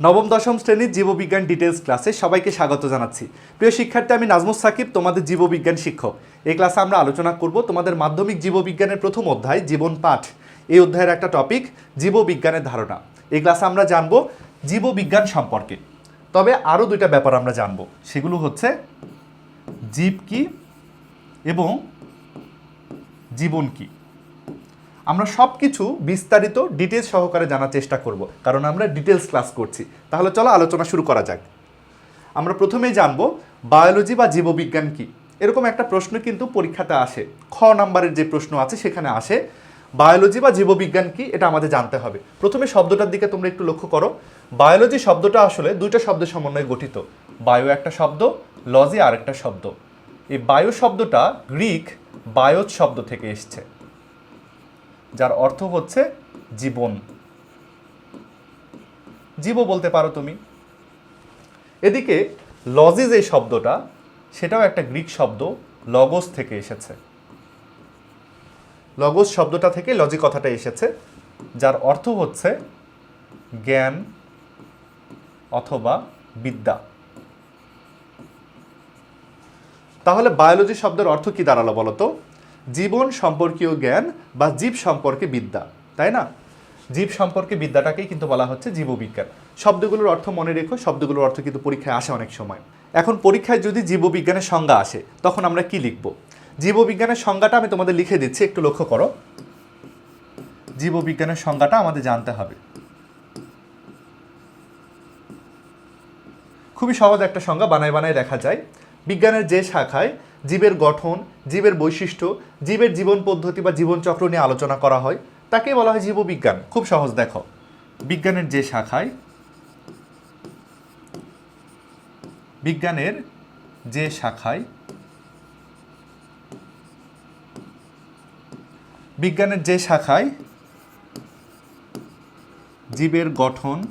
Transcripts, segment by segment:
নবম, দশম শ্রেণির জীববিজ্ঞান ডিটেলস ক্লাসে সবাইকে স্বাগত জানাচ্ছি। প্রিয় শিক্ষার্থী, আমি নাজমুস সাকিব, তোমাদের জীববিজ্ঞান শিক্ষক। এই ক্লাসে আমরা আলোচনা করব তোমাদের মাধ্যমিক জীববিজ্ঞানের প্রথম অধ্যায়, জীবন পাঠ। এই অধ্যায়ের একটা টপিক জীববিজ্ঞানের ধারণা। এই ক্লাসে আমরা জানব জীববিজ্ঞান সম্পর্কে। তবে আরও দুইটা ব্যাপার আমরা জানব। সেগুলো হচ্ছে জীব কি এবং জীবন কি। আমরা সব কিছু বিস্তারিত ডিটেলস সহকারে জানার চেষ্টা করব, কারণ আমরা ডিটেলস ক্লাস করছি। তাহলে চলো আলোচনা শুরু করা যাক। আমরা প্রথমেই জানব বায়োলজি বা জীববিজ্ঞান কি? এরকম একটা প্রশ্ন কিন্তু পরীক্ষাতে আসে। খ নাম্বারের যে প্রশ্ন আছে, সেখানে আসে বায়োলজি বা জীববিজ্ঞান কি, এটা আমাদের জানতে হবে। প্রথমে শব্দটার দিকে তোমরা একটু লক্ষ্য করো। বায়োলজি শব্দটা আসলে দুইটা শব্দের সমন্বয়ে গঠিত। বায়ো একটা শব্দ লজি আর একটা শব্দ। এই বায়ো শব্দটা গ্রিক বায়োজ শব্দ থেকে এসছে। যার অর্থ হচ্ছে জীবন। জীব বলতে পারো তুমি। এদিকে লজি যে শব্দটা, সেটাও একটা গ্রিক শব্দ, লগস থেকে এসেছে। লগোস শব্দটা থেকে লজি কথাটা এসেছে, যার অর্থ হচ্ছে জ্ঞান অথবা বিদ্যা। তাহলে বায়োলজি শব্দের অর্থ কি দাঁড়াল বলো তো? জীবন সম্পর্কীয় জ্ঞান বা জীব সম্পর্কে বিদ্যা, তাই না? জীব সম্পর্কে বিদ্যাটাকেই কিন্তু বলা হচ্ছে জীববিজ্ঞান। শব্দগুলোর অর্থ মনে রেখো, শব্দগুলোর অর্থ কিন্তু পরীক্ষায় আসে অনেক সময়। এখন পরীক্ষায় যদি জীববিজ্ঞানের সংজ্ঞা আসে, তখন আমরা কি লিখব? জীববিজ্ঞানের সংজ্ঞাটা আমি তোমাদের লিখে দিচ্ছি, একটু লক্ষ্য করো। জীববিজ্ঞানের সংজ্ঞাটা আমাদের জানতে হবে। খুবই সহজ একটা সংজ্ঞা, বানায় বানায় দেখা যায়। বিজ্ঞানের যে শাখায় জীবের গঠন, জীবের বৈশিষ্ট্য, জীবের জীবন পদ্ধতি বা জীবনচক্র নিয়ে আলোচনা করা হয়। তাকেই বলা হয় জীববিজ্ঞান। খুব সহজ, দেখো। বিজ্ঞানের যে শাখায়, বিজ্ঞানের যে শাখায়, বিজ্ঞানের যে শাখায় জীবের গঠন,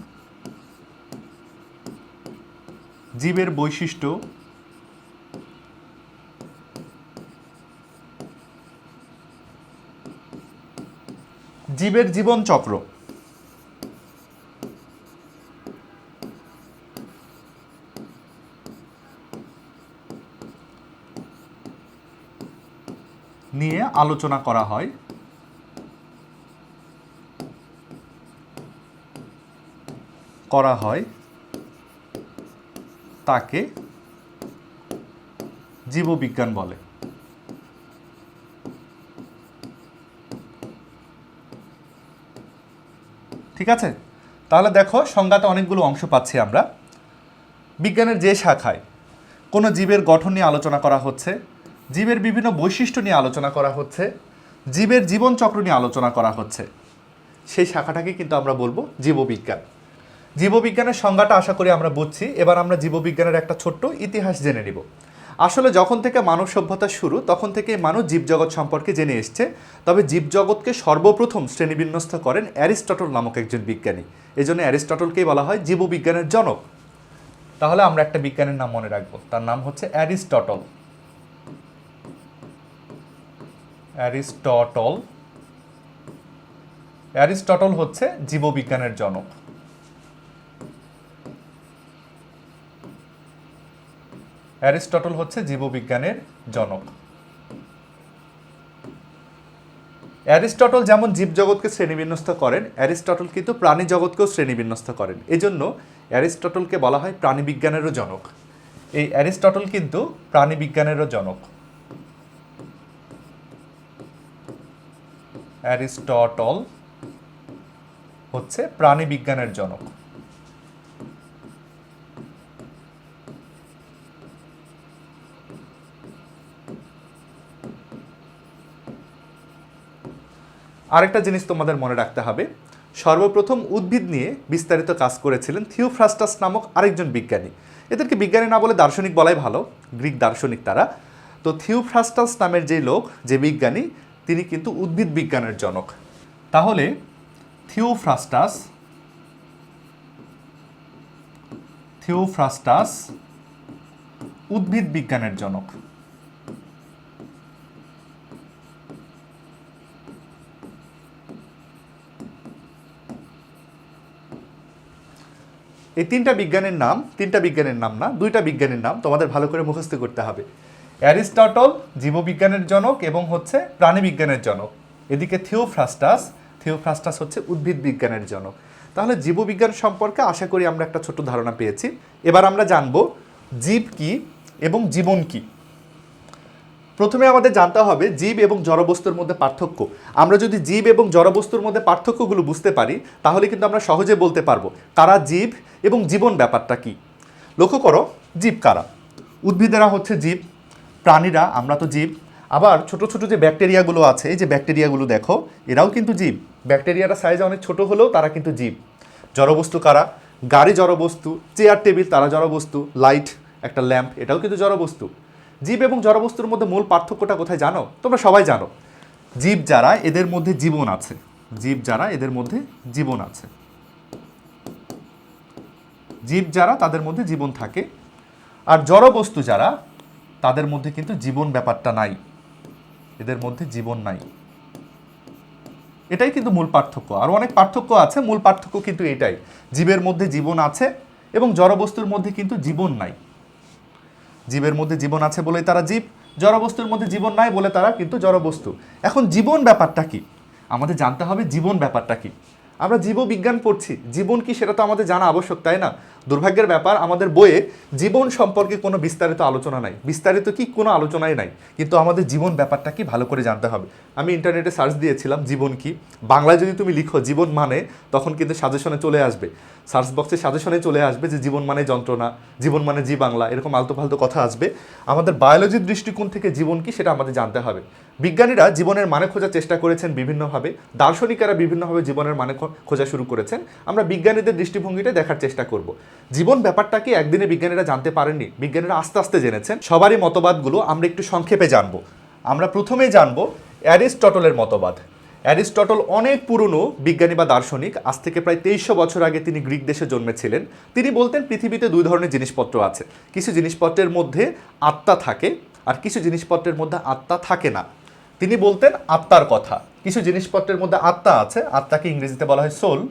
জীবের বৈশিষ্ট্য জীবের জীবন চক্র। নিয়ে আলোচনা করা হয়। করা হয় তাকে জীববিজ্ঞান বলে। ঠিক আছে? তাহলে দেখো, সংজ্ঞাতে অনেকগুলো অংশ পাচ্ছি আমরা। বিজ্ঞানের যে শাখায় কোনো জীবের গঠন নিয়ে আলোচনা করা হচ্ছে, জীবের বিভিন্ন বৈশিষ্ট্য নিয়ে আলোচনা করা হচ্ছে, জীবের জীবনচক্র নিয়ে আলোচনা করা হচ্ছে। সেই শাখাটাকে কিন্তু আমরা বলব জীববিজ্ঞান। জীববিজ্ঞানের সংজ্ঞাটা আশা করি আমরা বুঝছি। এবার আমরা জীববিজ্ঞানের একটা ছোট্ট ইতিহাস জেনে নিব। আসলে যখন থেকে মানব সভ্যতা শুরু, তখন থেকে মানুষ জীবজগৎ সম্পর্কে জেনে এসছে। তবে জীবজগৎকে সর্বপ্রথম শ্রেণীবিন্যস্ত করেন অ্যারিস্টটল নামক একজন বিজ্ঞানী। এই জন্য অ্যারিস্টটলকেই বলা হয় জীববিজ্ঞানের জনক। তাহলে আমরা একটা বিজ্ঞানের নাম মনে রাখব। তার নাম হচ্ছে অ্যারিস্টটল। অ্যারিস্টটল। অ্যারিস্টটল হচ্ছে জীববিজ্ঞানের জনক। অ্যারিস্টটল হচ্ছে জীববিজ্ঞানের জনক। অ্যারিস্টটল যেমন জীবজগৎকে শ্রেণীবিন্যস্ত করেন, অ্যারিস্টটল কিন্তু প্রাণী জগৎকেও শ্রেণীবিন্যস্ত করেন। এজন্য অ্যারিস্টটলকে বলা হয় প্রাণীবিজ্ঞানেরও জনক। এই অ্যারিস্টটল কিন্তু প্রাণীবিজ্ঞানেরও জনক। অ্যারিস্টটল হচ্ছে প্রাণীবিজ্ঞানের জনক। আরেকটা জিনিস তোমাদের মনে রাখতে হবে। সর্বপ্রথম উদ্ভিদ নিয়ে বিস্তারিত কাজ করেছিলেন থিওফ্রাস্টাস নামক আরেকজন বিজ্ঞানী। এদেরকে বিজ্ঞানী না বলে দার্শনিক বলাই ভালো, গ্রিক দার্শনিক তারা। তো থিওফ্রাস্টাস নামের যে লোক, যে বিজ্ঞানী, তিনি কিন্তু উদ্ভিদ বিজ্ঞানের জনক। তাহলে থিওফ্রাস্টাস থিওফ্রাস্টাস উদ্ভিদ বিজ্ঞানের জনক। এই তিনটা বিজ্ঞানের নাম, তিনটা বিজ্ঞানের নাম না, দুইটা বিজ্ঞানের নাম তোমাদের ভালো করে মুখস্থ করতে হবে। অ্যারিস্টটল জীববিজ্ঞানের জনক এবং হচ্ছে প্রাণীবিজ্ঞানের জনক। এদিকে থিওফ্রাস্টাস থিওফ্রাস্টাস হচ্ছে উদ্ভিদ বিজ্ঞানের জনক। তাহলে জীববিজ্ঞান সম্পর্কে আশা করি আমরা একটা ছোট্ট ধারণা পেয়েছি। এবার আমরা জানব জীব কি এবং জীবন কি। প্রথমে আমাদের জানতে হবে জীব এবং জড়বস্তুর মধ্যে পার্থক্য। আমরা যদি জীব এবং জড়বস্তুর মধ্যে পার্থক্যগুলো বুঝতে পারি, তাহলে কিন্তু আমরা সহজে বলতে পারব কারা জীব এবং জীবন ব্যাপারটা কি। লক্ষ্য করো, জীব কারা? উদ্ভিদেরা হচ্ছে জীব, প্রাণীরা, আমরা তো জীব। আবার ছোট ছোট যে ব্যাকটেরিয়াগুলো আছে, এই যে ব্যাকটেরিয়াগুলো দেখো, এরাও কিন্তু জীব। ব্যাকটেরিয়ারা সাইজে অনেক ছোট হলেও তারা কিন্তু জীব। জড়বস্তু কারা? গাড়ি জড়বস্তু চেয়ার টেবিল তারা জড়বস্তু লাইট একটা ল্যাম্প এটাও কিন্তু জড়বস্তু। জীব এবং জড়বস্তুর মধ্যে মূল পার্থক্যটা কোথায় জানো? তোমরা সবাই জানো। জীব যারা, এদের মধ্যে জীবন আছে। জীব যারা, এদের মধ্যে জীবন আছে। জীব যারা, তাদের মধ্যে জীবন থাকে। আর জড়বস্তু যারা, তাদের মধ্যে কিন্তু জীবন ব্যাপারটা নাই। এদের মধ্যে জীবন নাই। এটাই কিন্তু মূল পার্থক্য। আর অনেক পার্থক্য আছে। মূল পার্থক্য কিন্তু এটাই। জীবের মধ্যে জীবন আছে এবং জড়বস্তুর মধ্যে কিন্তু জীবন নাই। জীবের মধ্যে জীবন আছে বলেই তারা জীব, জড়বস্তুর মধ্যে জীবন নাই বলে তারা কিন্তু জড়বস্তু। এখন জীবন ব্যাপারটা কি? আমাদের জানতে হবে জীবন ব্যাপারটা কি? আমরা জীববিজ্ঞান পড়ছি, জীবন কি সেটা তো আমাদের জানা আবশ্যক, তাই না? দুর্ভাগ্যের ব্যাপার, আমাদের বইয়ে জীবন সম্পর্কে কোনো বিস্তারিত আলোচনা নাই। বিস্তারিত কি কোনো আলোচনাই নাই, কিন্তু আমাদের জীবন ব্যাপারটা কি ভালো করে জানতে হবে। আমি ইন্টারনেটে সার্চ দিয়েছিলাম জীবন কি। বাংলায় যদি তুমি লিখো জীবন মানে তখন কিন্তু সাজেশনে চলে আসবে। সার্চ বক্সে সাজেশনে চলে আসবে যে জীবন মানে যন্ত্রণা, জীবন মানে জি বাংলা, এরকম আলতু ফালতু কথা আসবে। আমাদের বায়োলজির দৃষ্টিকোণ থেকে জীবন কি সেটা আমাদের জানতে হবে। বিজ্ঞানীরা জীবনের মানে খোঁজার চেষ্টা করেছেন বিভিন্নভাবে। দার্শনিকেরা বিভিন্নভাবে জীবনের মানে খোঁজা শুরু করেছেন। আমরা বিজ্ঞানীদের দৃষ্টিভঙ্গিটা দেখার চেষ্টা করব। জীবন ব্যাপারটা কি একদিনে বিজ্ঞানীরা জানতে পারেননি, বিজ্ঞানীরা আস্তে আস্তে জেনেছেন। সবারই মতবাদগুলো আমরা একটু সংক্ষেপে জানব। আমরা প্রথমেই জানব অ্যারিস্টটলের মতবাদ। অ্যারিস্টটল অনেক পুরনো বিজ্ঞানী বা দার্শনিক, আজ থেকে প্রায় তেইশশো বছর আগে তিনি গ্রিক দেশে জন্মেছিলেন। তিনি বলতেন, পৃথিবীতে দুই ধরনের জিনিসপত্র আছে। কিছু জিনিসপত্রের মধ্যে আত্মা থাকে আর কিছু জিনিসপত্রের মধ্যে আত্মা থাকে না। তিনি বলতেন, আত্মার কথা। কিছু জিনিসপত্রের মধ্যে আত্মা আছে, আত্মাকে ইংরেজিতে বলা হয় সোল,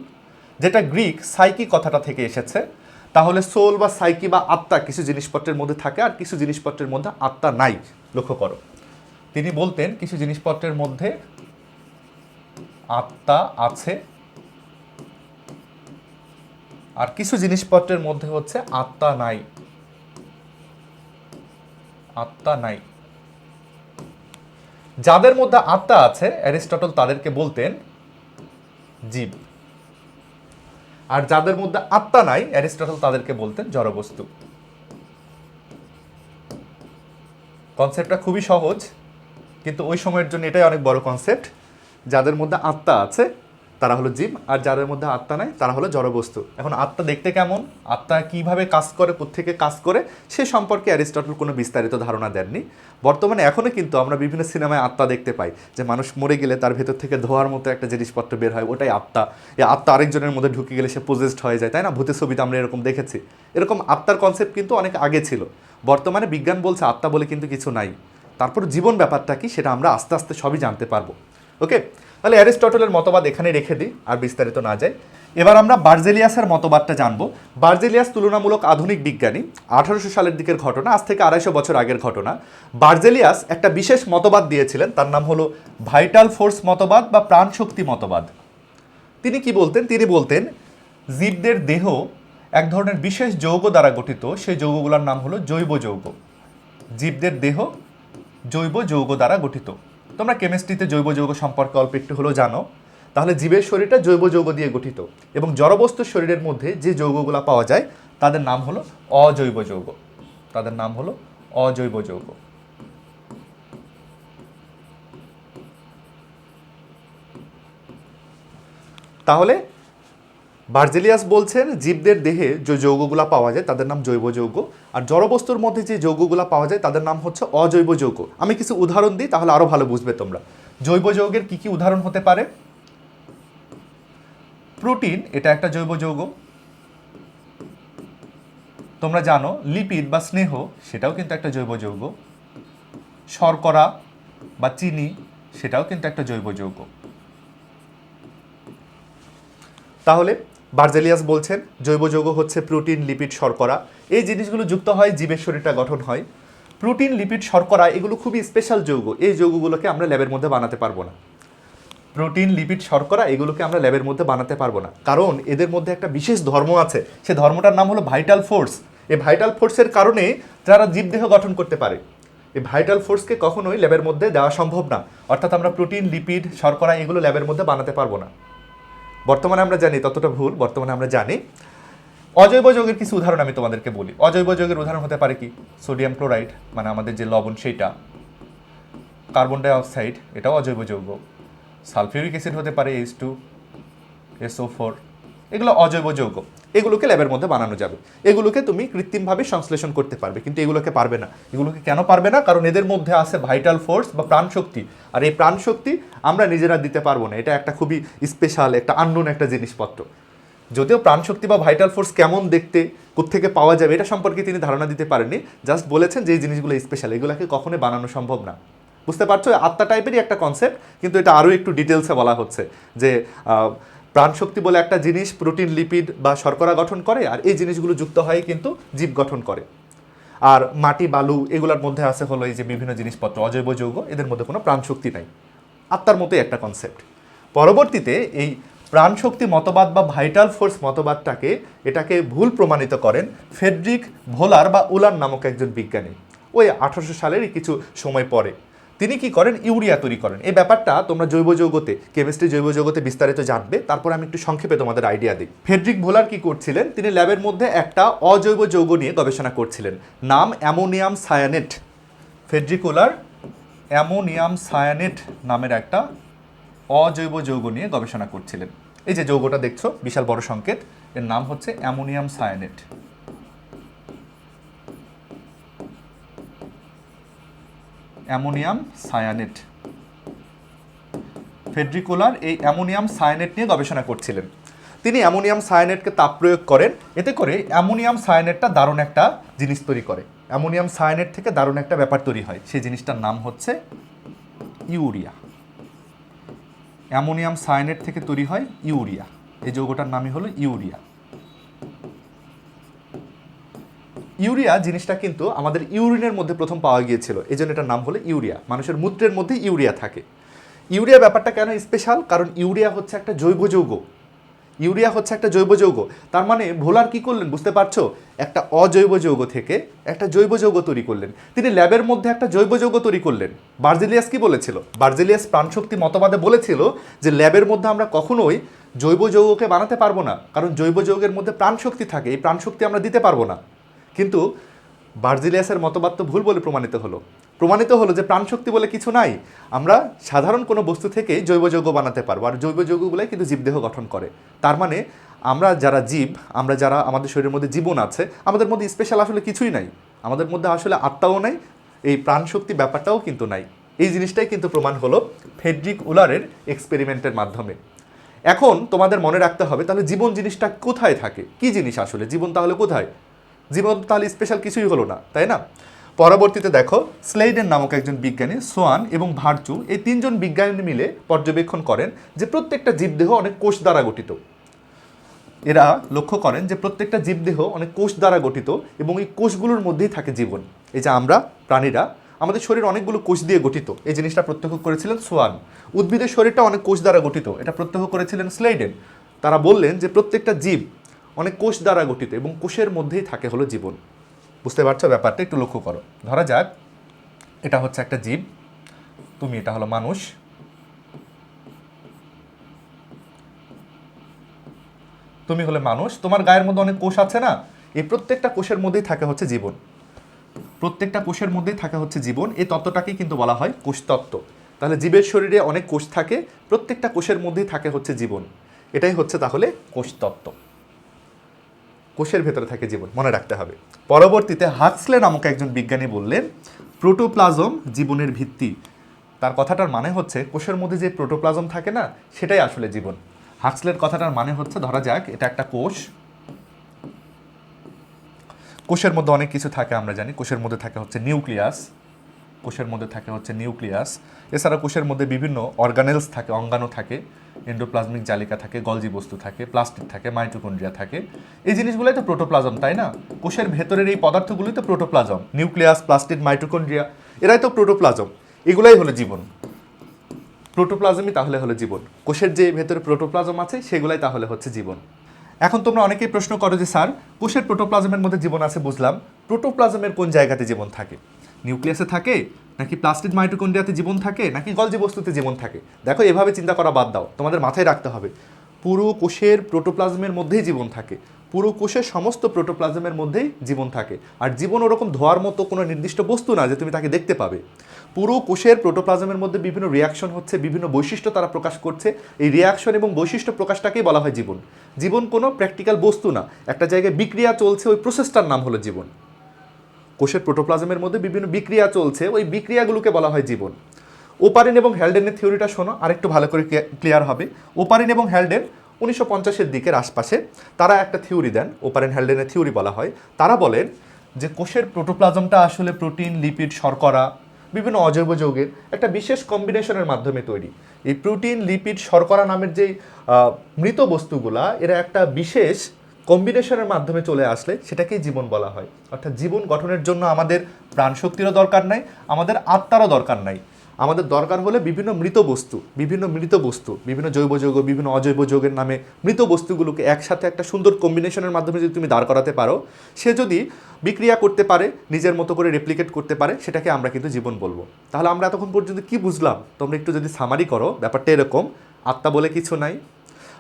যেটা গ্রিক সাইকি কথাটা থেকে এসেছে। তাহলে সোল বা সাইকি বা আত্মা কিছু জিনিসপত্রের মধ্যে থাকে আর কিছু জিনিসপত্রের মধ্যে আত্মা নাই। লক্ষ্য করো। তিনি বলতেন কিছু জিনিসপত্রের মধ্যে আত্মা আছে আর কিছু জিনিসপত্রের মধ্যে হচ্ছে আত্মা নাই। আত্মা নাই। যাদের মধ্যে আত্মা আছে, অ্যারিস্টটল তাদেরকে বলতেন জীব। আর যাদের মধ্যে আত্মা নাই, অ্যারিস্টটল তাদেরকে বলতেন জড়বস্তু। কনসেপ্টটা খুবই সহজ, কিন্তু ওই সময়ের জন্য এটাই অনেক বড় কনসেপ্ট, যাদের মধ্যে আত্মা আছে তারা হলো জীব আর যাদের মধ্যে আত্মা নাই, তারা হলো জড়বস্তু। এখন আত্মা দেখতে কেমন? আত্মা কীভাবে কাজ করে, কোত্থেকে কাজ করে, সে সম্পর্কে অ্যারিস্টটল কোনো বিস্তারিত ধারণা দেননি। বর্তমানে এখনও কিন্তু আমরা বিভিন্ন সিনেমায় আত্মা দেখতে পাই, যে মানুষ মরে গেলে তার ভেতর থেকে ধোয়ার মতো একটা জিনিসপত্র বের হয়, ওটাই আত্মা। এই আত্মা আরেকজনের মধ্যে ঢুকে গেলে সে পোজেস্ট হয়ে যায়, তাই না? ভূতের ছবিতে আমরা এরকম দেখেছি। এরকম আত্মার কনসেপ্ট কিন্তু অনেক আগে ছিল। বর্তমানে বিজ্ঞান বলছে আত্মা বলে কিন্তু কিছু নাই। তারপর জীবন ব্যাপারটা কি, সেটা আমরা আস্তে আস্তে সবই জানতে পারব। ওকে তাহলে অ্যারিস্টটলের মতবাদ এখানে রেখে দিই, আর বিস্তারিত না যাই। এবার আমরা বার্জেলিয়াসের মতবাদটা জানব। বার্জেলিয়াস তুলনামূলক আধুনিক বিজ্ঞানী, আঠারোশো সালের দিকের ঘটনা, আজ থেকে আড়াইশো বছর আগের ঘটনা। বার্জেলিয়াস একটা বিশেষ মতবাদ দিয়েছিলেন, তার নাম হলো ভাইটাল ফোর্স মতবাদ বা প্রাণশক্তি মতবাদ। তিনি কি বলতেন? তিনি বলতেন, জীবদের দেহ এক ধরনের বিশেষ যৌগ দ্বারা গঠিত, সেই যৌগগুলোর নাম হলো জৈব যৌগ জীবদের দেহ জৈব যৌগ দ্বারা গঠিত। তোমরা কেমিস্ট্রিতে জৈব যৌগ সম্পর্কে অল্প একটু হলেও জানো, তাহলে জীবের শরীরটা জৈব যৌগ দিয়ে গঠিত এবং জড়বস্তুর শরীরের মধ্যে যে যৌগগুলো পাওয়া যায়, তাদের নাম হলো অজৈব যৌগ। তাদের নাম হলো অজৈব যৌগ। তাহলে বার্জেলিয়াস বলছেন, জীবদের দেহে যে যৌগগুলো পাওয়া যায়, তাদের নাম জৈব যৌগ। আর জড়বস্তুর মধ্যে যে যৌগগুলো পাওয়া যায়, তাদের নাম হচ্ছে অজৈব যৌগ। আমি কিছু উদাহরণ দিই, তাহলে আরও ভালো বুঝবে তোমরা। জৈব যৌগের কী কী উদাহরণ হতে পারে? প্রোটিন, এটা একটা জৈব যৌগ। তোমরা জানো, লিপিড বা স্নেহ, সেটাও কিন্তু একটা জৈব যৌগ। শর্করা বা চিনি, সেটাও কিন্তু একটা জৈব যৌগ। তাহলে বার্জেলিয়াস বলছেন জৈব যৌগ হচ্ছে প্রোটিন লিপিড শর্করা। এই জিনিসগুলো যুক্ত হয় জীবের শরীরটা গঠন হয়। প্রোটিন লিপিড শর্করা, এগুলো খুবই স্পেশাল যৌগ। এই যৌগগুলোকে আমরা ল্যাবের মধ্যে বানাতে পারব না। প্রোটিন লিপিড শর্করা, এগুলোকে আমরা ল্যাবের মধ্যে বানাতে পারব না। কারণ এদের মধ্যে একটা বিশেষ ধর্ম আছে। সে ধর্মটার নাম হলো ভাইটাল ফোর্স এই ভাইটাল ফোর্সের কারণে যারা জীবদেহ গঠন করতে পারে। এই ভাইটাল ফোর্সকে কখনোই ল্যাবের মধ্যে দেওয়া সম্ভব না। অর্থাৎ আমরা প্রোটিন লিপিড শর্করা, এগুলো ল্যাবের মধ্যে বানাতে পারব না। বর্তমানে আমরা জানি, ততটা ভুল, বর্তমানে আমরা জানি। অজৈব যৌগের কিছু উদাহরণ আমি তোমাদেরকে বলি। অজৈব যৌগের উদাহরণ হতে পারে কি? সোডিয়াম ক্লোরাইড মানে আমাদের যে লবণ, সেইটা। কার্বন ডাইঅক্সাইড, এটাও অজৈব যৌগ। সালফিউরিক অ্যাসিড হতে পারে এইচ টু এসও ফোর এগুলো অজৈব যৌগ। এগুলোকে ল্যাবের মধ্যে বানানো যাবে। এগুলোকে তুমি কৃত্রিমভাবে সংশ্লেষণ করতে পারবে, কিন্তু এগুলোকে পারবে না। এগুলোকে কেন পারবে না? কারণ এদের মধ্যে আছে ভাইটাল ফোর্স বা প্রাণশক্তি আর এই প্রাণশক্তি আমরা নিজেরা দিতে পারব না। এটা একটা খুবই স্পেশাল একটা আননোন একটা জিনিসপত্র। যদিও প্রাণশক্তি বা ভাইটাল ফোর্স কেমন দেখতে, কোত্থেকে পাওয়া যাবে, এটা সম্পর্কে তিনি ধারণা দিতে পারেননি। জাস্ট বলেছেন যে এই জিনিসগুলো স্পেশাল এগুলোকে কখনোই বানানো সম্ভব না। বুঝতে পারছ? আত্মা টাইপেরই একটা কনসেপ্ট কিন্তু এটা আরও একটু ডিটেলসে বলা হচ্ছে যে প্রাণশক্তি বলে একটা জিনিস, প্রোটিন, লিপিড বা শর্করা গঠন করে, আর এই জিনিসগুলো যুক্ত হয় কিন্তু জীব গঠন করে। আর মাটি, বালু এগুলোর মধ্যে আছে হলো এই যে বিভিন্ন জিনিসপত্র, অজৈব যৌগ, এদের মধ্যে কোনো প্রাণশক্তি নাই। আত্মার মতোই একটা কনসেপ্ট পরবর্তীতে এই প্রাণশক্তি মতবাদ বা ভাইটাল ফোর্স মতবাদটাকে এটাকে ভুল প্রমাণিত করেন ফেডরিক ভোলার বা উলার নামক একজন বিজ্ঞানী। ওই আঠারোশো সালেরই কিছু সময় পরে। তিনি কি করেন? ইউরিয়া তৈরি করেন। এই ব্যাপারটা তোমরা জৈব যৌগতে, কেমিস্ট্রি জৈব যৌগতে বিস্তারিত জানবে। তারপর আমি একটু সংক্ষেপে তোমাদের আইডিয়া দিই। ফেডরিক ভোলার কি করছিলেন? তিনি ল্যাবের মধ্যে একটা অজৈব যৌগ নিয়ে গবেষণা করছিলেন। নাম ammonium cyanate. Friedrich Wöhler ammonium cyanate নামের একটা অজৈব যৌগ নিয়ে গবেষণা করছিলেন। এই যে যৌগটা দেখছ, বিশাল বড় সংকেত। এর নাম হচ্ছে ammonium cyanate. Ammonium cyanate. Friedrich Wöhler এই অ্যামোনিয়াম সায়ানেট নিয়ে গবেষণা করছিলেন। তিনি অ্যামোনিয়াম সায়ানেটকে তাপ প্রয়োগ করেন, এতে করে অ্যামোনিয়াম সায়ানেটটা দারুণ একটা জিনিস তৈরি করে। অ্যামোনিয়াম সায়ানেট থেকে দারুণ একটা ব্যাপার তৈরি হয়। সেই জিনিসটার নাম হচ্ছে ইউরিয়া। অ্যামোনিয়াম সায়ানেট থেকে তৈরি হয় ইউরিয়া। এই যৌগটার নামই হলো ইউরিয়া। ইউরিয়া জিনিসটা কিন্তু আমাদের ইউরিনের মধ্যে প্রথম পাওয়া গিয়েছিল। এই জন্য এটার নাম হলো ইউরিয়া। মানুষের মূত্রের মধ্যে ইউরিয়া থাকে। ইউরিয়া ব্যাপারটা কেন স্পেশাল কারণ ইউরিয়া হচ্ছে একটা জৈব যৌগ। ইউরিয়া হচ্ছে একটা জৈব যৌগ। তার মানে ভোলার কি করলেন বুঝতে পারছ? একটা অজৈব যৌগ থেকে একটা জৈব যৌগ তৈরি করলেন। তিনি ল্যাবের মধ্যে একটা জৈব যৌগ তৈরি করলেন। বার্জেলিয়াস কি বলেছিল? বার্জেলিয়াস প্রাণশক্তি মতবাদে বলেছিল যে ল্যাবের মধ্যে আমরা কখনোই জৈব যৌগকে বানাতে পারব না। কারণ জৈব যৌগের মধ্যে প্রাণশক্তি থাকে। এই প্রাণশক্তি আমরা দিতে পারব না। কিন্তু বার্জিলিয়াসের মতবাদ তো ভুল বলে প্রমাণিত হলো। প্রমাণিত হলো যে প্রাণশক্তি বলে কিছু নাই। আমরা সাধারণ কোনো বস্তু থেকে জৈব যৌগ বানাতে পারব আর জৈব যৌগ যৌগগুলোই কিন্তু জীবদেহ গঠন করে। তার মানে আমরা যারা জীব, আমরা যারা আমাদের শরীরের মধ্যে জীবন আছে, আমাদের মধ্যে স্পেশাল আসলে কিছুই নাই। আমাদের মধ্যে আসলে আত্মাও নাই, এই প্রাণশক্তি ব্যাপারটাও কিন্তু নাই। এই জিনিসটাই কিন্তু প্রমাণ হলো ফেডরিক উলারের এক্সপেরিমেন্টের মাধ্যমে। এখন তোমাদের মনে রাখতে হবে, তাহলে জীবন জিনিসটা কোথায় থাকে? কি জিনিস আসলে? জীবন তাহলে কোথায়? জীবন তাহলে স্পেশাল কিছুই হলো না, তাই না? পরবর্তীতে দেখো স্লেইডেন নামক একজন বিজ্ঞানী সোয়ান এবং ভার্চু এই তিনজন বিজ্ঞানী মিলে পর্যবেক্ষণ করেন যে প্রত্যেকটা জীবদেহ অনেক কোষ দ্বারা গঠিত। এরা লক্ষ্য করেন যে প্রত্যেকটা জীবদেহ অনেক কোষ দ্বারা গঠিত এবং এই কোষগুলোর মধ্যেই থাকে জীবন। এই যে আমরা, প্রাণীরা, আমাদের শরীর অনেকগুলো কোষ দিয়ে গঠিত। এই জিনিসটা প্রত্যক্ষ করেছিলেন সোয়ান উদ্ভিদের শরীরটা অনেক কোষ দ্বারা গঠিত। এটা প্রত্যক্ষ করেছিলেন স্লেইডেন তারা বললেন যে প্রত্যেকটা জীব অনেক কোষ দ্বারা গঠিত এবং কোষের মধ্যেই থাকে হলো জীবন। বুঝতে পারছ? ব্যাপারটা একটু লক্ষ্য করো। ধরা যাক, এটা হচ্ছে একটা জীব, তুমি এটা হলো মানুষ। তুমি হলে মানুষ, তোমার গায়ের মধ্যে অনেক কোষ আছে না? এই প্রত্যেকটা কোষের মধ্যেই থাকে হচ্ছে জীবন। প্রত্যেকটা কোষের মধ্যেই থাকে হচ্ছে জীবন, এই তত্ত্বটাকেই কিন্তু বলা হয় কোষতত্ত্ব তাহলে জীবের শরীরে অনেক কোষ থাকে, প্রত্যেকটা কোষের মধ্যেই থাকে হচ্ছে জীবন। এটাই হচ্ছে তাহলে কোষতত্ত্ব কোষের ভেতরে থাকে জীবন, মনে রাখতে হবে। পরবর্তীতে হাক্সলে নামক একজন বিজ্ঞানী বললেন, প্রোটোপ্লাজম জীবনের ভিত্তি। তার কথাটার মানে হচ্ছে, কোষের মধ্যে যে প্রোটোপ্লাজম থাকে না, সেটাই আসলে জীবন। হাক্সলের কথাটার মানে হচ্ছে, ধরা যাক, এটা একটা কোষ। কোষের মধ্যে অনেক কিছু থাকে, আমরা জানি। কোষের মধ্যে থাকে হচ্ছে নিউক্লিয়াস। কোষের মধ্যে থাকে হচ্ছে নিউক্লিয়াস। এছাড়া কোষের মধ্যে বিভিন্ন অর্গানেলস থাকে, অঙ্গাণু থাকে। এন্ডোপ্লাজমিক জালিকা থাকে, গলজি বস্তু থাকে প্লাস্টিক থাকে মাইটোকন্ড্রিয়া থাকে। এই জিনিসগুলোই তো প্রোটোপ্লাজম তাই না? কোষের ভেতরের এই পদার্থগুলোই তো প্রোটোপ্লাজম নিউক্লিয়াস প্লাস্টিক মাইটোকন্ড্রিয়া এরাই তো প্রোটোপ্লাজম এগুলাই হলো জীবন। প্রোটোপ্লাজমই তাহলে হলো জীবন। কোষের যে ভেতরে প্রোটোপ্লাজম আছে, সেগুলাই তাহলে হচ্ছে জীবন। এখন তোমরা অনেকেই প্রশ্ন করো যে, স্যার, কোষের প্রোটোপ্লাজমের মধ্যে জীবন আছে, বুঝলাম। প্রোটোপ্লাজমের কোন জায়গাতে জীবন থাকে? নিউক্লিয়াসে থাকে নাকি প্লাস্টিক মাইটোকন্ড্রিয়াতে জীবন থাকে, নাকি গলজি বস্তুতে জীবন থাকে? দেখো, এভাবে চিন্তা করা বাদ দাও। তোমাদের মাথায় রাখতে হবে। পুরো কোষের প্রোটোপ্লাজমের মধ্যেই জীবন থাকে। পুরো কোষের সমস্ত প্রোটোপ্লাজমের মধ্যেই জীবন থাকে। আর জীবন ওরকম ধোয়ার মতো কোনো নির্দিষ্ট বস্তু না যে তুমি তাকে দেখতে পাবে। পুরো কোষের প্রোটোপ্লাজমের মধ্যে বিভিন্ন রিয়াকশন হচ্ছে, বিভিন্ন বৈশিষ্ট্য তারা প্রকাশ করছে। এই রিয়াকশন এবং বৈশিষ্ট্য প্রকাশটাকেই বলা হয় জীবন। জীবন কোনো প্র্যাকটিক্যাল বস্তু না। একটা জায়গায় বিক্রিয়া চলছে, ওই প্রসেসটার নাম হলো জীবন। কোষের প্রোটোপ্লাজমের মধ্যে বিভিন্ন বিক্রিয়া চলছে। ওই বিক্রিয়াগুলোকে বলা হয় জীবন। ওপারিন এবং হ্যালডেনের থিওরিটা শোনো আরেকটু ভালো করে ক্লিয়ার হবে। ওপারিন এবং হ্যালডেন উনিশশো পঞ্চাশের দিকের আশপাশে তারা একটা থিওরি দেন ওপারিন হ্যালডেনের থিওরি বলা হয়। তারা বলেন যে কোষের প্রোটোপ্লাজমটা আসলে প্রোটিন লিপিড শর্করা বিভিন্ন অজৈব যৌগের একটা বিশেষ কম্বিনেশনের মাধ্যমে তৈরি। এই প্রোটিন লিপিড শর্করা নামের আহ, মৃত বস্তুগুলা এরা একটা বিশেষ কম্বিনেশনের মাধ্যমে চলে আসলে সেটাকেই জীবন বলা হয়। অর্থাৎ জীবন গঠনের জন্য আমাদের প্রাণশক্তিরও দরকার নাই, আমাদের আত্মারও দরকার নাই। আমাদের দরকার হলে বিভিন্ন মৃত বস্তু, বিভিন্ন মৃত বস্তু, বিভিন্ন জৈব যৌগ, বিভিন্ন অজৈব যৌগের নামে মৃত বস্তুগুলোকে একসাথে একটা সুন্দর কম্বিনেশনের মাধ্যমে যদি তুমি দাঁড় করাতে পারো, সে যদি বিক্রিয়া করতে পারে, নিজের মতো করে রেপ্লিকেট করতে পারে, সেটাকে আমরা কিন্তু জীবন বলব। তাহলে আমরা এতক্ষণ পর্যন্ত কি বুঝলাম? তোমরা একটু যদি সামারি করো, ব্যাপারটা এরকম। আত্মা বলে কিছু নাই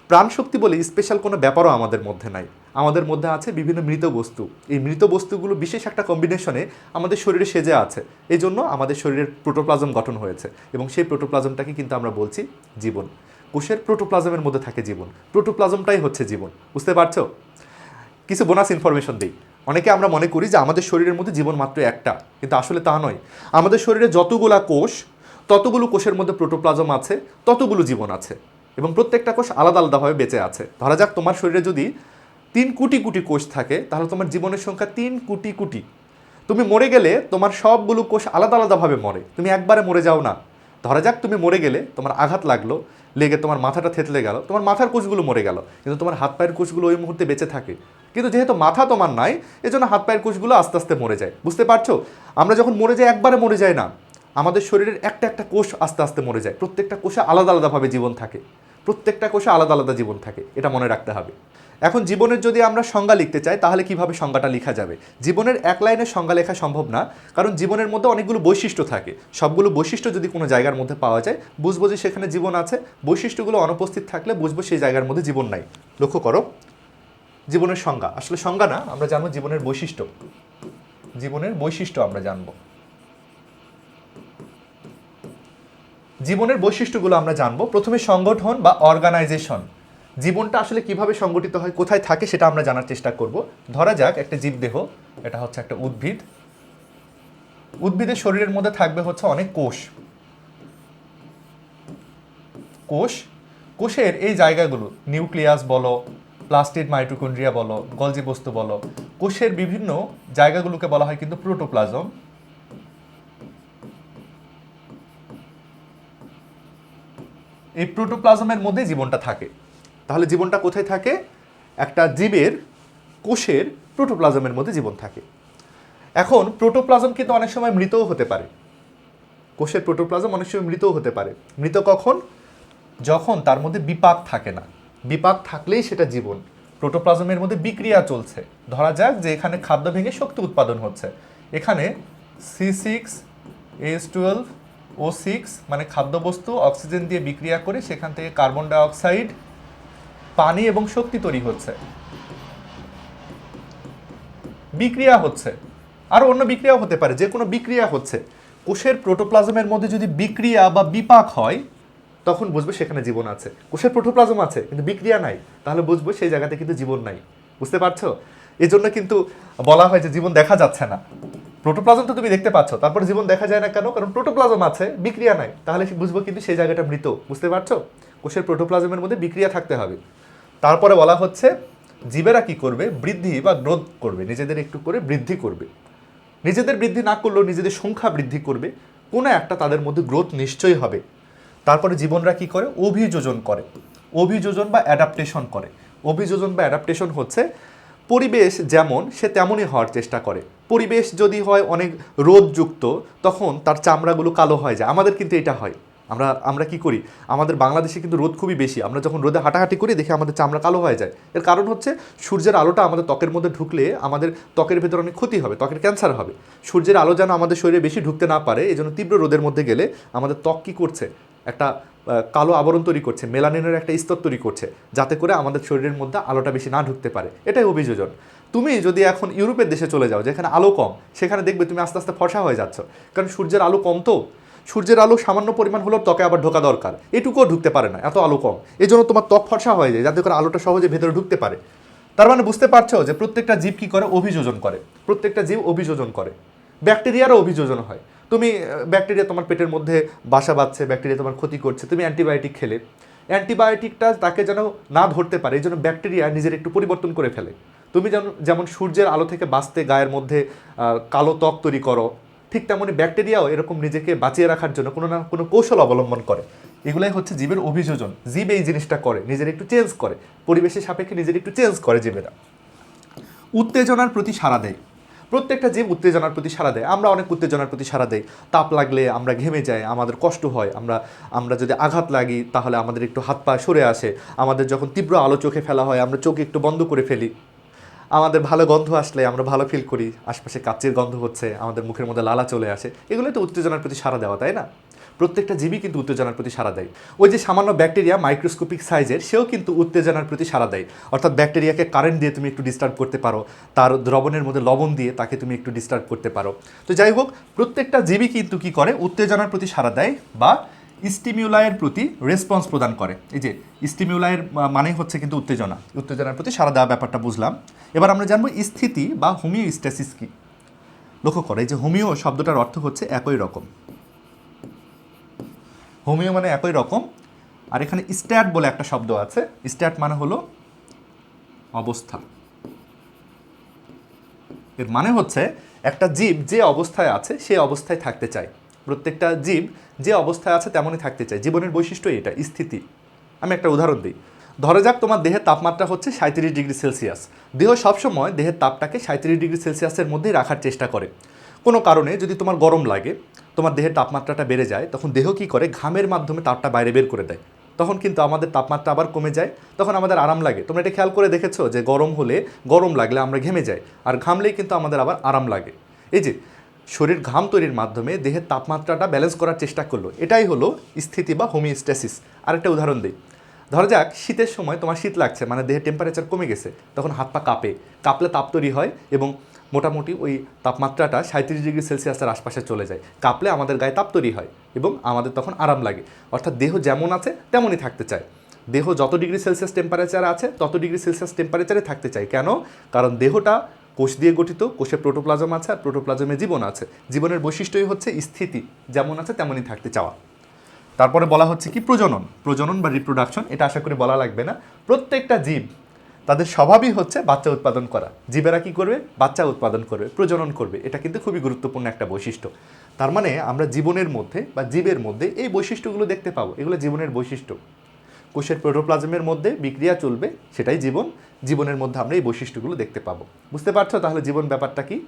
প্রাণশক্তি বলে স্পেশাল কোনো ব্যাপারও আমাদের মধ্যে নাই। আমাদের মধ্যে আছে বিভিন্ন মৃত বস্তু। এই মৃত বস্তুগুলো বিশেষ একটা কম্বিনেশনে আমাদের শরীরে সেজে আছে। এই জন্য আমাদের শরীরের প্রোটোপ্লাজম গঠন হয়েছে এবং সেই প্রোটোপ্লাজমটাকে কিন্তু আমরা বলছি জীবন। কোষের প্রোটোপ্লাজমের মধ্যে থাকে জীবন। প্রোটোপ্লাজমটাই হচ্ছে জীবন। বুঝতে পারছ? কিছু বোনাস ইনফরমেশন দিই। অনেকে আমরা মনে করি যে আমাদের শরীরের মধ্যে জীবন মাত্র একটা, কিন্তু আসলে তা নয়। আমাদের শরীরে যতগুলা কোষ, ততগুলো কোষের মধ্যে প্রোটোপ্লাজম আছে, ততগুলো জীবন আছে। এবং প্রত্যেকটা কোষ আলাদা আলাদাভাবে বেঁচে আছে। ধরা যাক তোমার শরীরে যদি তিন কোটি কোটি কোষ থাকে, তাহলে তোমার জীবনের সংখ্যা তিন কোটি কোটি। তুমি মরে গেলে তোমার সবগুলো কোষ আলাদা আলাদাভাবে মরে। তুমি একবারে মরে যাও না। ধরা যাক তুমি মরে গেলে তোমার আঘাত লাগল, লেগে তোমার মাথাটা থেতলে গেল, তোমার মাথার কোষগুলো মরে গেল, কিন্তু তোমার হাত পায়ের কোষগুলো ওই মুহূর্তে বেঁচে থাকে। কিন্তু যেহেতু মাথা তোমার নাই, এজন্য হাত পায়ের কোষগুলো আস্তে আস্তে মরে যায়। বুঝতে পারছ? আমরা যখন মরে যাই, একবারে মরে যায় না। আমাদের শরীরের একটা একটা কোষ আস্তে আস্তে মরে যায়। প্রত্যেকটা কোষে আলাদা আলাদাভাবে জীবন থাকে। প্রত্যেকটা কোষে আলাদা আলাদা জীবন থাকে, এটা মনে রাখতে হবে। এখন জীবনের যদি আমরা সংজ্ঞা লিখতে চাই, তাহলে কীভাবে সংজ্ঞাটা লেখা যাবে? জীবনের এক লাইনে সংজ্ঞা লেখা সম্ভব না, কারণ জীবনের মধ্যে অনেকগুলো বৈশিষ্ট্য থাকে। সবগুলো বৈশিষ্ট্য যদি কোনো জায়গার মধ্যে পাওয়া যায়, বুঝব যে সেখানে জীবন আছে, বৈশিষ্ট্যগুলো অনুপস্থিত থাকলে বুঝব সেই জায়গার মধ্যে জীবন নাই। লক্ষ্য করো, জীবনের সংজ্ঞা। আসলে সংজ্ঞা না, আমরা জানব জীবনের বৈশিষ্ট্য। জীবনের বৈশিষ্ট্য আমরা জানব। জীবনের বৈশিষ্ট্যগুলো আমরা জানব। প্রথমে সংগঠন বা অর্গানাইজেশন। জীবনটা আসলে কীভাবে সংগঠিত হয়, কোথায় থাকে সেটা আমরা জানার চেষ্টা করব। ধরা যাক একটা জীবদেহ, এটা হচ্ছে একটা উদ্ভিদ। উদ্ভিদের শরীরের মধ্যে থাকবে হচ্ছে অনেক কোষ। কোষ, কোষের এই জায়গাগুলো, নিউক্লিয়াস বলো, প্লাস্টিড মাইটোকন্ড্রিয়া বলো গলজি বস্তু বলো, কোষের বিভিন্ন জায়গাগুলোকে বলা হয় কিন্তু প্রোটোপ্লাজম। এই প্রোটোপ্লাজমের মধ্যে জীবনটা থাকে। তাহলে জীবনটা কোথায় থাকে? একটা জীবের কোষের প্রোটোপ্লাজমের মধ্যে জীবন থাকে। এখন প্রোটোপ্লাজম কিন্তু অনেক সময় মৃতও হতে পারে। কোষের প্রোটোপ্লাজম অনেক সময় মৃতও হতে পারে। মৃত কখন? যখন তার মধ্যে বিপাক থাকে না। বিপাক থাকলেই সেটা জীবন। প্রোটোপ্লাজমের মধ্যে বিক্রিয়া চলছে। ধরা যাক যে এখানে খাদ্য ভেঙে শক্তি উৎপাদন হচ্ছে। এখানে C six S twelve O six মানে খাদ্যবস্তু, অক্সিজেন দিয়ে বিক্রিয়া করে সেখান থেকে কার্বন ডাইঅক্সাইড, পানি এবং শক্তি তৈরি হচ্ছে। বিক্রিয়া হচ্ছে। আরও অন্য বিক্রিয়াও হতে পারে যে কোনো বিক্রিয়া হচ্ছে। কোষের প্রোটোপ্লাজমের মধ্যে যদি বিক্রিয়া বা বিপাক হয়, তখন বুঝবে সেখানে জীবন আছে। কোষের প্রোটোপ্লাজম আছে, কিন্তু বিক্রিয়া নাই। তাহলে বুঝব সেই জায়গাতে কিন্তু জীবন নাই। বুঝতে পারছ? এই জন্য কিন্তু বলা হয় যে জীবন দেখা যাচ্ছে না। প্রোটোপ্লাজম তো তুমি দেখতে পাচ্ছ, তারপর জীবন দেখা যায় না কেন? কারণ প্রোটোপ্লাজম আছে, বিক্রিয়া নাই। তাহলে বুঝব কিন্তু সেই জায়গাটা মৃত, বুঝতে পারছ? কোষের প্রোটোপ্লাজমের মধ্যে বিক্রিয়া থাকতে হবে। তারপরে বলা হচ্ছে, জীবেরা কি করবে? বৃদ্ধি বা গ্রোথ করবে, নিজেদের একটু করে বৃদ্ধি করবে। নিজেদের বৃদ্ধি না করলেও নিজেদের সংখ্যা বৃদ্ধি করবে, কোনো একটা তাদের মধ্যে গ্রোথ নিশ্চয়ই হবে। তারপরে জীবনরা কি করে? অভিযোজন করে। অভিযোজন বা অ্যাডাপ্টেশন করে। অভিযোজন বা অ্যাডাপ্টেশন হচ্ছে পরিবেশ যেমন সে তেমনই হওয়ার চেষ্টা করে। পরিবেশ যদি হয় অনেক রোদযুক্ত, তখন তার চামড়াগুলো কালো হয়ে যায়। আমাদের কিন্তু এটা হয়। আমরা আমরা কি করি? আমাদের বাংলাদেশে কিন্তু রোদ খুবই বেশি। আমরা যখন রোদে হাঁটাহাঁটি করি, দেখে আমাদের চামড়া কালো হয়ে যায়। এর কারণ হচ্ছে, সূর্যের আলোটা আমাদের ত্বকের মধ্যে ঢুকলে আমাদের ত্বকের ভেতর অনেক ক্ষতি হবে, ত্বকের ক্যান্সার হবে। সূর্যের আলো যেন আমাদের শরীরে বেশি ঢুকতে না পারে এই জন্য তীব্র রোদের মধ্যে গেলে আমাদের ত্বক কী করছে? একটা কালো আবরণ তৈরি করছে, মেলানিনের একটা স্তর তৈরি করছে, যাতে করে আমাদের শরীরের মধ্যে আলোটা বেশি না ঢুকতে পারে। এটাই অভিযোজন। তুমি যদি এখন ইউরোপের দেশে চলে যাও, যেখানে আলো কম, সেখানে দেখবে তুমি আস্তে আস্তে ফসা হয়ে যাচ্ছ। কারণ সূর্যের আলো কম তো। সূর্যের আলো সামান্য পরিমাণ হলেও ত্বকে আবার ঢোকা দরকার। এটুকুও ঢুকতে পারে না, এত আলো কম। এই জন্য তোমার ত্বক ফর্সা হয়ে যায়, যাতে করে আলোটা সহজে ভেতরে ঢুকতে পারে। তার মানে বুঝতে পারছ যে প্রত্যেকটা জীব কী করে? অভিযোজন করে। প্রত্যেকটা জীব অভিযোজন করে। ব্যাকটেরিয়ারও অভিযোজন হয়। তুমি ব্যাকটেরিয়া তোমার পেটের মধ্যে বাসা বাঁধছে ব্যাকটেরিয়া তোমার ক্ষতি করছে, তুমি অ্যান্টিবায়োটিক খেলে। অ্যান্টিবায়োটিকটা তাকে যেন না ধরতে পারে, এই জন্য ব্যাকটেরিয়া নিজের একটু পরিবর্তন করে ফেলে। তুমি যেমন যেমন সূর্যের আলো থেকে বাঁচতে গায়ের মধ্যে কালো ত্বক তৈরি করো, ঠিক তেমনই ব্যাকটেরিয়াও এরকম নিজেকে বাঁচিয়ে রাখার জন্য কোনো না কোনো কৌশল অবলম্বন করে। এগুলাই হচ্ছে জীবের অভিযোজন। জীব এই জিনিসটা করে, নিজের একটু চেঞ্জ করে। পরিবেশের সাপেক্ষে নিজের একটু চেঞ্জ করে জীবেরা। উত্তেজনার প্রতি সাড়া দেয়। প্রত্যেকটা জীব উত্তেজনার প্রতি সাড়া দেয়। আমরা অনেক উত্তেজনার প্রতি সাড়া দেয় তাপ লাগলে আমরা ঘেমে যাই, আমাদের কষ্ট হয়। আমরা আমরা যদি আঘাত লাগি, তাহলে আমাদের একটু হাত পা সরে আসে। আমাদের যখন তীব্র আলো চোখে ফেলা হয়, আমরা চোখ একটু বন্ধ করে ফেলি। আমাদের ভালো গন্ধ আসলে আমরা ভালো ফিল করি। আশপাশে কাচের গন্ধ হচ্ছে, আমাদের মুখের মধ্যে লালা চলে আসে। এগুলোই তো উত্তেজনার প্রতি সাড়া দেওয়া, তাই না? প্রত্যেকটা জীবই কিন্তু উত্তেজনার প্রতি সাড়া দেয়। ওই যে সামান্য ব্যাকটেরিয়া মাইক্রোস্কোপিক সাইজের সেও কিন্তু উত্তেজনার প্রতি সাড়া দেয়। অর্থাৎ ব্যাকটেরিয়াকে কারেন্ট দিয়ে তুমি একটু ডিস্টার্ব করতে পারো, তার দ্রবণের মধ্যে লবণ দিয়ে তাকে তুমি একটু ডিস্টার্ব করতে পারো। তো যাই হোক, প্রত্যেকটা জীবই কিন্তু কি করে? উত্তেজনার প্রতি সাড়া দেয় বা স্টিমিউলায়ের প্রতি রেসপন্স প্রদান করে। এই যে স্টিমিউলায়ের মানে হচ্ছে কিন্তু উত্তেজনা। উত্তেজনার প্রতি সাড়া দেওয়া ব্যাপারটা বুঝলাম। এবার আমরা জানব স্থিতি বা হোমিও হোমিওস্ট্যাসিস কি। লক্ষ্য করে যে হোমিও শব্দটার অর্থ হচ্ছে একই রকম। হোমিও মানে একই রকম। আর এখানে স্ট্যাট বলে একটা শব্দ আছে। স্ট্যাট মানে হলো অবস্থা। এর মানে হচ্ছে একটা জীব যে অবস্থায় আছে, সে অবস্থায় থাকতে চায়। প্রত্যেকটা জীব যে অবস্থায় আছে তেমনই থাকতে চায়। জীবনের বৈশিষ্ট্য এটা, স্থিতি। আমি একটা উদাহরণ দিই। ধরা যাক তোমার দেহের তাপমাত্রা হচ্ছে সাঁত্রিশ ডিগ্রি সেলসিয়াস। দেহ সবসময় দেহের তাপটাকে সাঁত্রিশ ডিগ্রি সেলসিয়াসের মধ্যেই রাখার চেষ্টা করে। কোনো কারণে যদি তোমার গরম লাগে, তোমার দেহের তাপমাত্রাটা বেড়ে যায়, তখন দেহ কী করে? ঘামের মাধ্যমে তাপটা বাইরে বের করে দেয়। তখন কিন্তু আমাদের তাপমাত্রা আবার কমে যায়, তখন আমাদের আরাম লাগে। তোমরা এটা খেয়াল করে দেখেছ যে গরম হলে গরম লাগলে আমরা ঘেমে যাই, আর ঘামলেই কিন্তু আমাদের আবার আরাম লাগে। এই যে, শরীর ঘাম তৈরির মাধ্যমে দেহের তাপমাত্রাটা ব্যালেন্স করার চেষ্টা করল। এটাই হলো স্থিতি বা হোমিওস্ট্যাসিস আরেকটা উদাহরণ দিই। ধরা যাক, শীতের সময় তোমার শীত লাগছে মানে দেহের টেম্পারেচার কমে গেছে, তখন হাত পা কাঁপে। কাঁপলে তাপ তৈরি হয় এবং মোটামুটি ওই তাপমাত্রাটা সাঁত্রিশ ডিগ্রি সেলসিয়াসের আশপাশে চলে যায়। কাঁপলে আমাদের গায়ে তাপ তৈরি হয় এবং আমাদের তখন আরাম লাগে। অর্থাৎ দেহ যেমন আছে, তেমনই থাকতে চায়। দেহ যত ডিগ্রি সেলসিয়াস টেম্পারেচার আছে, তত ডিগ্রি সেলসিয়াস টেম্পারেচারে থাকতে চায়। কেন? কারণ দেহটা কোষ দিয়ে গঠিত, কোষে প্রোটোপ্লাজম আছে আর প্রোটোপ্লাজমে জীবন আছে। জীবনের বৈশিষ্ট্যই হচ্ছে স্থিতি, যেমন আছে তেমনই থাকতে চাওয়া। তারপরে বলা হচ্ছে কি? প্রজনন। প্রজনন বা রিপ্রোডাকশন এটা আশা করি বলা লাগবে না। প্রত্যেকটা জীব তাদের স্বভাবই হচ্ছে বাচ্চা উৎপাদন করা। জীবেরা কি করবে? বাচ্চা উৎপাদন করবে, প্রজনন করবে। এটা কিন্তু খুবই গুরুত্বপূর্ণ একটা বৈশিষ্ট্য। তার মানে আমরা জীবনের মধ্যে বা জীবের মধ্যে এই বৈশিষ্ট্যগুলো দেখতে পাবো। এগুলো জীবনের বৈশিষ্ট্য। কোষের প্রোটোপ্লাজমের মধ্যে বিক্রিয়া চলবে, সেটাই জীবন। জীবনের মধ্যে আমরা এই বৈশিষ্ট্যগুলো দেখতে পাবো। বুঝতে পারছ তাহলে জীবন ব্যাপারটা কি?